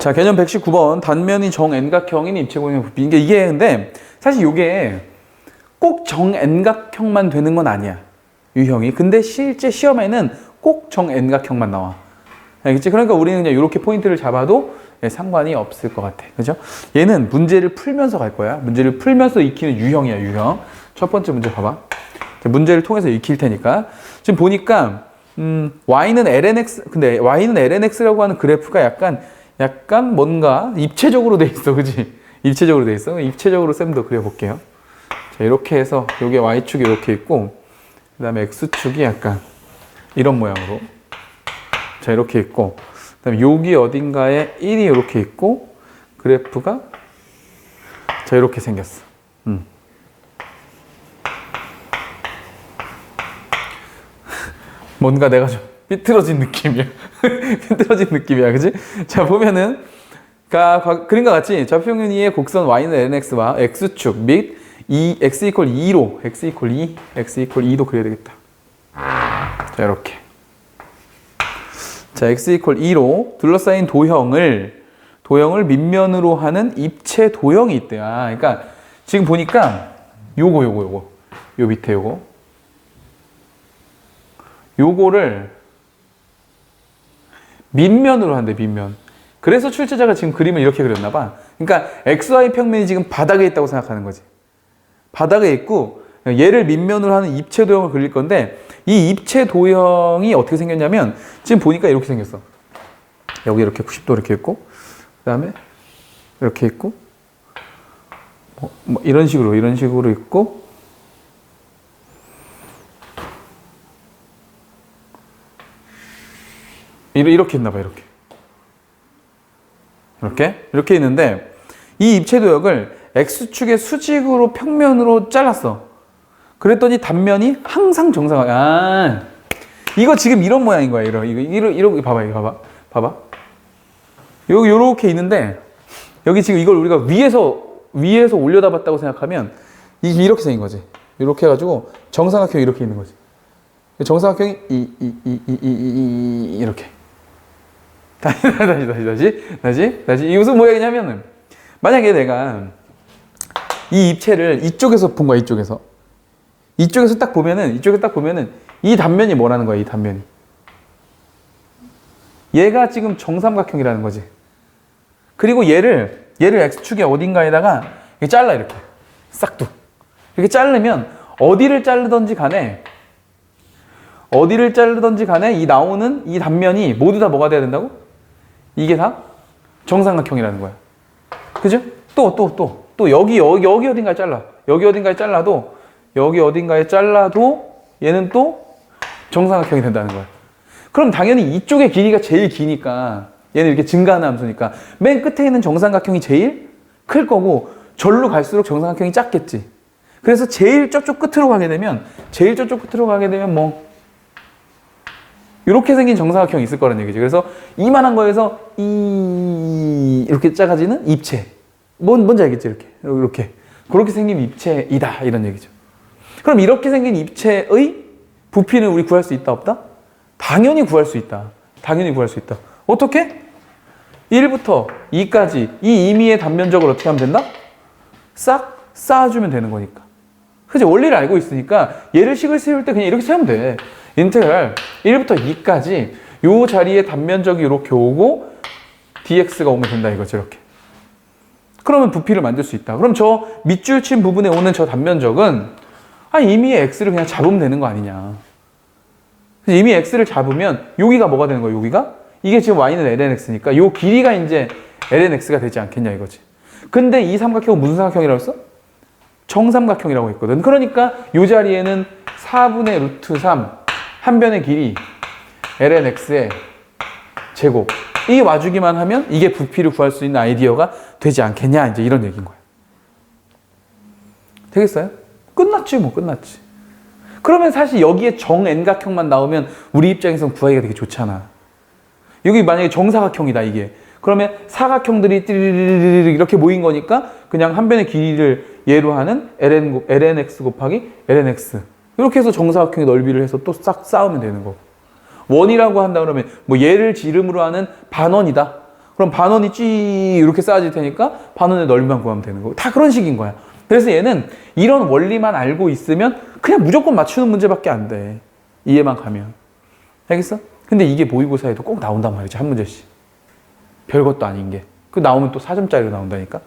자, 개념 119번 단면이 정N각형인 입체공의 부피. 이게 이게 근데 사실 이게 꼭 정N각형만 되는 건 아니야. 유형이. 근데 실제 시험에는 꼭 정N각형만 나와. 알겠지? 그러니까 우리는 그냥 이렇게 포인트를 잡아도 예, 상관이 없을 것 같아. 그죠? 얘는 문제를 풀면서 갈 거야. 문제를 풀면서 익히는 유형이야, 유형. 첫 번째 문제 봐봐. 자, 문제를 통해서 익힐 테니까. 지금 보니까, 음, y는 lnx, 근데 y는 lnx라고 하는 그래프가 약간, 약간 뭔가 입체적으로 돼 있어. 그지? 입체적으로 돼 있어. 입체적으로 쌤도 그려볼게요. 자, 이렇게 해서, 요게 y축이 이렇게 있고, 그 다음에 x축이 약간 이런 모양으로. 자, 이렇게 있고, 그 다음에 여기 어딘가에 1이 이렇게 있고, 그래프가 자, 이렇게 생겼어. 음. 뭔가 내가 좀 삐뚤어진 느낌이야. 삐뚤어진 느낌이야. 그지? 자, 보면은, 가, 과- 그림과 같이 좌표평면이의 곡선 y는 lnx와 x축 및이 x 이퀄 2로, x 이퀄 2, x 이퀄 2도 그려야 되겠다. 자, 이렇게. 자, x 이퀄 2로 둘러싸인 도형을 도형을 밑면으로 하는 입체 도형이 있대요. 아, 그러니까 지금 보니까 요거 요거 요거 요 밑에 요거 요거를 밑면으로 한대 밑면. 그래서 출제자가 지금 그림을 이렇게 그렸나 봐. 그러니까 xy 평면이 지금 바닥에 있다고 생각하는 거지. 바닥에 있고 얘를 밑면으로 하는 입체 도형을 그릴 건데 이 입체 도형이 어떻게 생겼냐면 지금 보니까 이렇게 생겼어. 여기 이렇게 90도 이렇게 있고 그 다음에 이렇게 있고 뭐, 뭐 이런 식으로 이런 식으로 있고 이렇게 있나 봐 이렇게 이렇게 이렇게 있는데 이 입체 도형을 x축의 수직으로 평면으로 잘랐어. 그랬더니 단면이 항상 정상화. 아, 이거 지금 이런 모양인 거야. 이런 이거 이런 이렇게 봐봐. 이거 봐봐. 봐봐. 여기 요렇게 있는데 여기 지금 이걸 우리가 위에서 위에서 올려다 봤다고 생각하면 이게 이렇게 생긴 거지. 이렇게 해가지고 정삼각형이 이렇게 있는 거지. 정삼각형이 이 이 이 이 이 이 이렇게. 다시 다시 다시 다시 다시. 다시 이 무슨 모양이냐면은 만약에 내가 이 입체를 이쪽에서 본 거야 이쪽에서. 이쪽에서 딱 보면은 이쪽에 딱 보면은 이 단면이 뭐라는 거야 이 단면이? 얘가 지금 정삼각형이라는 거지. 그리고 얘를 얘를 x축의 어딘가에다가 이렇게 잘라 이렇게. 싹둑 이렇게 자르면 어디를 자르든지 간에 어디를 자르든지 간에 이 나오는 이 단면이 모두 다 뭐가 돼야 된다고? 이게 다 정삼각형이라는 거야. 그죠? 또, 또, 또, 또 여기, 여기, 여기 어딘가에 잘라. 여기 어딘가에 잘라도, 여기 어딘가에 잘라도 얘는 또 정삼각형이 된다는 거야. 그럼 당연히 이쪽의 길이가 제일 기니까 얘는 이렇게 증가하는 함수니까 맨 끝에 있는 정삼각형이 제일 클 거고 절로 갈수록 정삼각형이 작겠지. 그래서 제일 저쪽 끝으로 가게 되면 제일 저쪽 끝으로 가게 되면 뭐 이렇게 생긴 정사각형이 있을 거란 얘기죠. 그래서 이만한 거에서 이 이렇게 작아지는 입체. 뭔 뭔지 알겠죠? 이렇게 이렇게 그렇게 생긴 입체이다 이런 얘기죠. 그럼 이렇게 생긴 입체의 부피는 우리 구할 수 있다 없다? 당연히 구할 수 있다. 당연히 구할 수 있다. 어떻게? 1부터 2까지 이 임의의 단면적을 어떻게 하면 된다? 싹 쌓아주면 되는 거니까. 그지 원리를 알고 있으니까 얘를 식을 세울 때 그냥 이렇게 세우면 돼. 인테그랄 1부터 2까지 요 자리에 단면적이 이렇게 오고 dx가 오면 된다 이거죠 이렇게. 그러면 부피를 만들 수 있다. 그럼 저 밑줄 친 부분에 오는 저 단면적은 아 이미 x를 그냥 잡으면 되는 거 아니냐. 이미 x를 잡으면 여기가 뭐가 되는 거야? 여기가 이게 지금 y는 lnx니까 요 길이가 이제 lnx가 되지 않겠냐 이거지. 근데 이 삼각형은 무슨 삼각형이라고 했어? 정삼각형이라고 했거든. 그러니까 이 자리에는 4분의 루트 3 한 변의 길이 lnx의 제곱 이 와주기만 하면 이게 부피를 구할 수 있는 아이디어가 되지 않겠냐 이제 이런 얘기인 거야. 되겠어요? 끝났지 뭐 끝났지. 그러면 사실 여기에 정n각형만 나오면 우리 입장에서는 구하기가 되게 좋잖아. 여기 만약에 정사각형이다 이게. 그러면 사각형들이 이렇게 모인 거니까 그냥 한 변의 길이를 예로 하는 ln, 곱- lnx 곱하기 lnx 이렇게 해서 정사각형의 넓이를 해서 또 싹 쌓으면 되는 거고 원이라고 한다 그러면 뭐 얘를 지름으로 하는 반원이다 그럼 반원이 찌 이렇게 쌓아질 테니까 반원의 넓이만 구하면 되는 거고 다 그런 식인 거야. 그래서 얘는 이런 원리만 알고 있으면 그냥 무조건 맞추는 문제밖에 안 돼. 이해만 가면. 알겠어? 근데 이게 모의고사에도 꼭 나온단 말이지 한 문제씩. 별것도 아닌 게. 그 나오면 또 4점짜리로 나온다니까.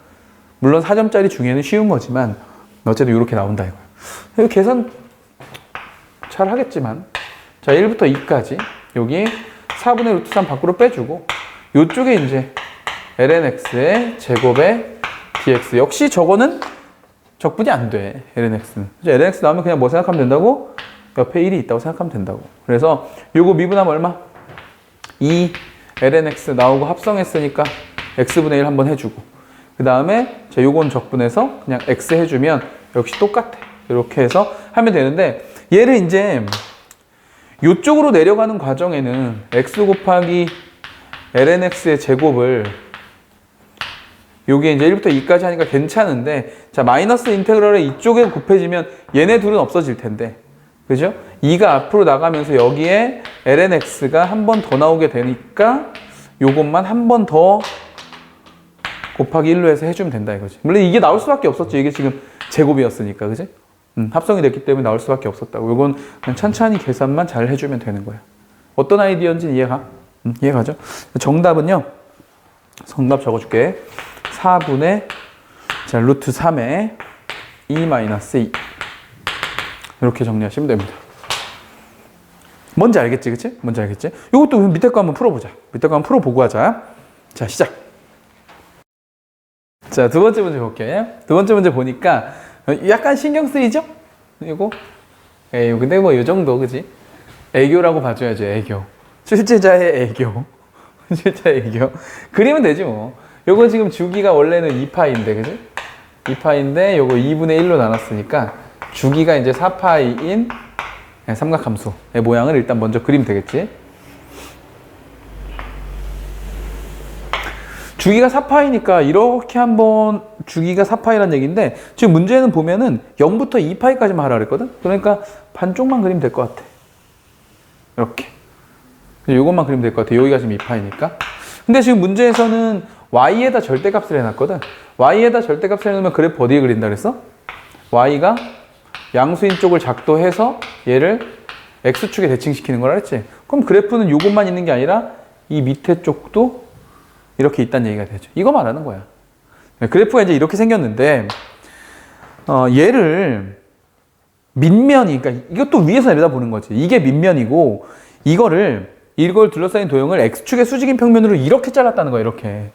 물론 4점짜리 중에는 쉬운 거지만 어쨌든 이렇게 나온다 이거야. 이거 계산 잘 하겠지만 자 1부터 2까지 여기 4분의 루트 3 밖으로 빼주고 이쪽에 이제 lnx의 제곱에 dx. 역시 저거는 적분이 안 돼 lnx는. lnx 나오면 그냥 뭐 생각하면 된다고? 옆에 1이 있다고 생각하면 된다고. 그래서 요거 미분하면 얼마? 2 lnx 나오고 합성했으니까 x분의 1 한번 해주고 그 다음에 자 요건 적분해서 그냥 x 해주면 역시 똑같아. 이렇게 해서 하면 되는데 얘를 이제 요쪽으로 내려가는 과정에는 x 곱하기 lnx의 제곱을 요게 이제 1부터 2까지 하니까 괜찮은데 자 마이너스 인테그럴에 이쪽에 곱해지면 얘네 둘은 없어질 텐데 그죠? 2가 앞으로 나가면서 여기에 lnx가 한 번 더 나오게 되니까 요것만 한 번 더 곱하기 1로 해서 해주면 된다 이거지 물론 이게 나올 수밖에 없었지 이게 지금 제곱이었으니까 그지? 음, 합성이 됐기 때문에 나올 수밖에 없었다고 이건 그냥 천천히 계산만 잘 해주면 되는 거야 어떤 아이디어인지 이해가? 음, 이해가죠? 정답은요 정답 적어줄게 4분의 자, 루트 3의 2 마이너스 2 이렇게 정리하시면 됩니다. 뭔지 알겠지, 그치? 뭔지 알겠지? 이것도 밑에 거 한번 풀어보자. 밑에 거 한번 풀어보고 하자. 자, 시작. 자, 두 번째 문제 볼게. 두 번째 문제 보니까 약간 신경 쓰이죠? 이거? 에이, 근데 뭐 이 정도, 그지? 애교라고 봐줘야죠, 애교. 출제자의 애교. 출제자의 애교. 그리면 되지 뭐. 요거 지금 주기가 원래는 2파인데, 그지? 2파인데, 요거 2분의 1로 나눴으니까, 주기가 이제 4파이인 삼각함수의 모양을 일단 먼저 그리면 되겠지? 주기가 4파이니까 이렇게 한번 주기가 4파이란 얘기인데 지금 문제는 보면은 0부터 2파이까지만 하라 그랬거든? 그러니까 반쪽만 그리면 될 것 같아. 이렇게. 이것만 그리면 될 것 같아. 여기가 지금 2파이니까. 근데 지금 문제에서는 y에다 절대값을 해놨거든. y에다 절대값을 해놓으면 그래프 어디에 그린다 그랬어? y가 양수인 쪽을 작도해서 얘를 x축에 대칭시키는 거라 했지. 그럼 그래프는 이것만 있는 게 아니라 이 밑에 쪽도 이렇게 있다는 얘기가 되죠. 이거 말하는 거야. 그래프가 이제 이렇게 생겼는데 어, 얘를 밑면이 그러니까 이것도 위에서 내려다보는 거지. 이게 밑면이고 이거를 이걸 둘러싸인 도형을 x축의 수직인 평면으로 이렇게 잘랐다는 거야. 이렇게.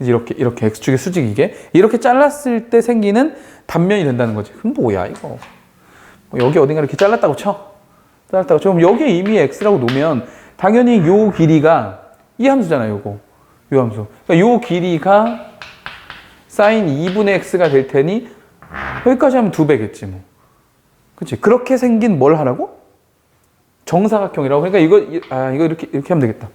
이렇게 이렇게 x축의 수직이게 이렇게 잘랐을 때 생기는 단면이 된다는 거지. 그럼 뭐야 이거? 뭐 여기 어딘가 이렇게 잘랐다고 쳐. 잘랐다고 쳐. 그럼 여기에 이미 x라고 놓으면 당연히 요 길이가 이 함수잖아요. 요거. 요 함수. 그러니까 요 길이가 사인 2분의 x가 될 테니 여기까지 하면 두 배겠지 뭐. 그렇지? 그렇게 생긴 뭘 하라고? 정사각형이라고. 그러니까 이거 아 이거 이렇게 이렇게 하면 되겠다.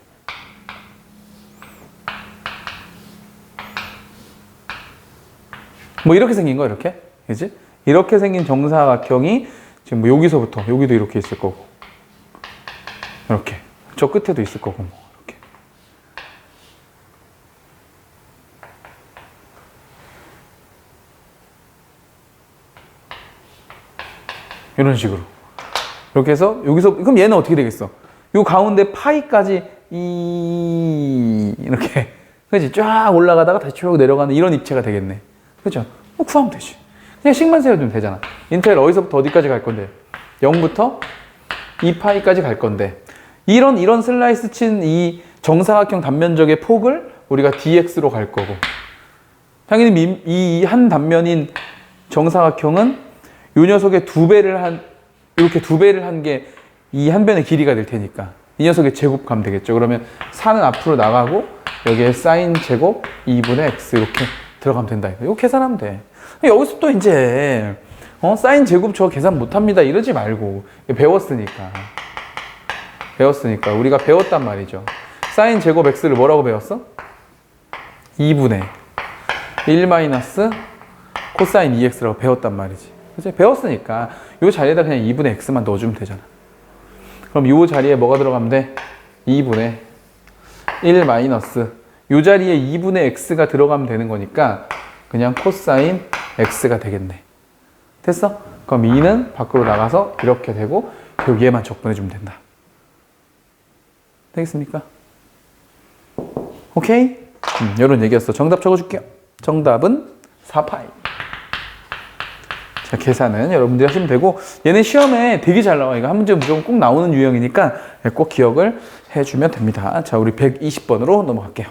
뭐 이렇게 생긴 거 이렇게 그지 이렇게 생긴 정사각형이 지금 뭐 여기서부터 여기도 이렇게 있을 거고 이렇게 저 끝에도 있을 거고 이런 식으로 이렇게 해서 여기서 그럼 얘는 어떻게 되겠어? 요 가운데 파이까지 이 이렇게 그지 쫙 올라가다가 다시 쭉 내려가는 이런 입체가 되겠네. 그죠? 뭐 구하면 되지. 그냥 식만 세워주면 되잖아. 인텔 어디서부터 어디까지 갈 건데? 0부터 2파이까지 갈 건데. 이런, 이런 슬라이스 친 이 정사각형 단면적의 폭을 우리가 dx로 갈 거고. 당연히 이 한 단면인 정사각형은 이 녀석의 두 배를 한, 이렇게 두 배를 한 게 이 한 변의 길이가 될 테니까. 이 녀석의 제곱감 되겠죠. 그러면 4는 앞으로 나가고 여기에 사인 제곱 2분의 x 이렇게 들어가면 된다. 이거 계산하면 돼. 여기서 또 이제 어, 사인 제곱 저 계산 못합니다. 이러지 말고 배웠으니까. 배웠으니까 우리가 배웠단 말이죠. 사인 제곱 x를 뭐라고 배웠어? 2분의 1 마이너스 코사인 2x라고 배웠단 말이지. 그치? 배웠으니까 이 자리에다 그냥 2분의 x만 넣어주면 되잖아. 그럼 이 자리에 뭐가 들어가면 돼? 2분의 1 마이너스 이 자리에 2분의 x가 들어가면 되는 거니까 그냥 코사인 x가 되겠네. 됐어? 그럼 2는 밖으로 나가서 이렇게 되고 결국 얘만 적분해 주면 된다. 되겠습니까? 오케이? 음, 이런 얘기였어. 정답 적어줄게요. 정답은 4파이. 자, 계산은 여러분들이 하시면 되고, 얘는 시험에 되게 잘 나와. 이거 한 문제 무조건 꼭 나오는 유형이니까 꼭 기억을 해주면 됩니다. 자, 우리 120번으로 넘어갈게요.